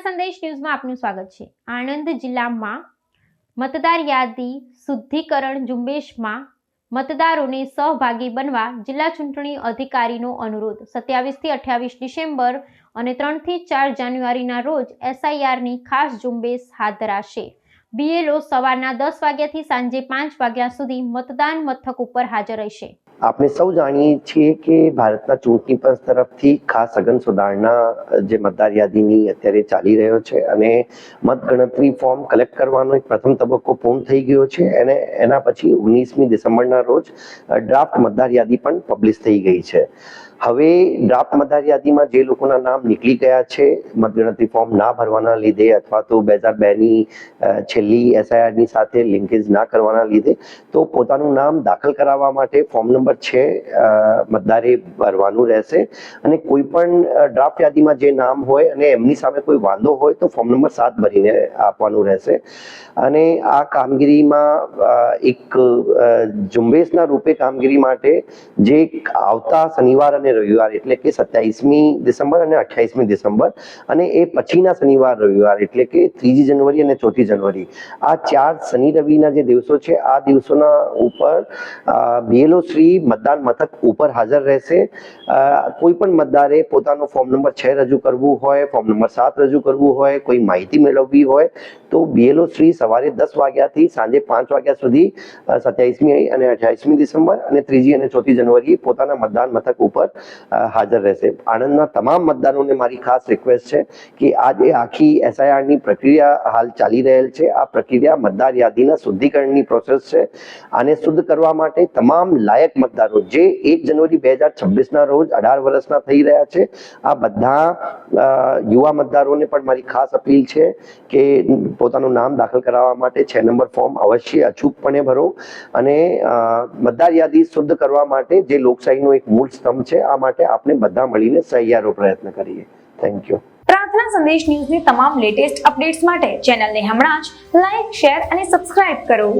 સંદેશ ન્યૂઝમાં આપનું સ્વાગત છે. આણંદ જિલ્લામાં મતદાર યાદી શુદ્ધિકરણ ઝુંબેશમાં મતદારોને સહભાગી બનવા જિલ્લા ચૂંટણી અધિકારીનો અનુરોધ. સત્યાવીસથી અઠ્યાવીસ ડિસેમ્બર અને ત્રણથી ચાર જાન્યુઆરીના રોજ એસઆઈઆરની ખાસ ઝુંબેશ હાથ ધરાશે. બીએલઓ સવારના દસ વાગ્યાથી સાંજે પાંચ વાગ્યા સુધી મતદાન મથક ઉપર હાજર રહેશે. આપણે સૌ જાણીએ છીએ કે ભારતના ચૂંટણી પંચ તરફથી ખાસ સઘન સુધારણા જે મતદાર યાદીની અત્યારે ચાલી રહ્યો છે અને મતગણતરી ફોર્મ કલેક્ટ કરવાનો એક પ્રથમ તબક્કો પૂર્ણ થઈ ગયો છે. અને એના પછી ઓગણીસમી ડિસેમ્બરના રોજ ડ્રાફ્ટ મતદાર યાદી પણ પબ્લિશ થઈ ગઈ છે. હવે ડ્રાફ્ટ મતદાર યાદીમાં જે લોકોના નામ નીકળી ગયા છે, મતગણતરી ફોર્મ ના ભરવાના લીધે અથવા તો બે હજાર બેની છેલ્લી એસઆઈઆરની સાથે લિંકેજ ના કરવાના લીધે તો પોતાનું નામ દાખલ કરાવવા માટે ફોર્મ નંબર છે મતદારે ભરવાનું રહેશે અને કોઈ પણ ડ્રાફ્ટ યાદીમાં જે નામ હોય અને એમની સામે કોઈ વાંધો હોય તો ફોર્મ નંબર સાત ભરીને આપવાનું રહેશે. અને આ કામગીરીમાં એક ઝુંબેશના રૂપે કામગીરી માટે જે આવતા શનિવાર અને રવિવાર એટલે કે સત્યાવીસમી ડિસેમ્બર અને અઠ્યાવીસમી ડિસેમ્બર અને એ પછીના શનિવાર, રવિવાર એટલે કે ત્રીજી જાન્યુઆરી અને ચોથી જાન્યુઆરી આ ચાર શનિ રવિના જે દિવસો છે, આ દિવસોના ઉપર બીએલઓ શ્રી મતદાન મથક ઉપર હાજર રહેશે. કોઈ પણ મતદારે પોતાનો ફોર્મ નંબર છ રજૂ કરવું હોય, ફોર્મ નંબર સાત રજૂ કરવું હોય, કોઈ માહિતી મેળવવી હોય તો બીએલઓ શ્રી સવારે દસ વાગ્યાથી સાંજે પાંચ વાગ્યા સુધી સત્યાવીસમી અને અઠ્યાવીસમી ડિસેમ્બર અને ત્રીજી અને ચોથી જાન્યુઆરીએ પોતાના મતદાન મથક ઉપર હાજર રહેશે. આણંદના તમામ મતદારોને મારી ખાસ રિક્વેસ્ટ છે કે આ જે આખી એસઆઈઆરની પ્રક્રિયા હાલ ચાલી રહેલ છે. આ પ્રક્રિયા મતદાર યાદીના શુદ્ધિકરણની પ્રોસેસ છે. આને શુદ્ધ કરવા માટે તમામ લાયક મતદારો જે એક જાન્યુઆરી બે હજાર છવ્વીસના રોજ અઢાર વર્ષના થઈ રહ્યા છે, આ બધા યુવા મતદારોને પણ મારી ખાસ અપીલ છે કે પોતાનું નામ દાખલ કરાવવા માટે છ. નંબર ફોર્મ અવશ્ય અચૂકપણે ભરો અને મતદાર યાદી શુદ્ધ કરવા માટે જે લોકશાહીનો એક મૂળ સ્તંભ છે, આ માટે આપણે બધા મળીને સહિયારો પ્રયત્ન કરીએ. થેન્ક યુ પ્રાર્થના સંદેશ ન્યૂઝની તમામ લેટેસ્ટ અપડેટ્સ માટે ચેનલને હમણાં જ લાઈક શેર અને સબસ્ક્રાઇબ કરો.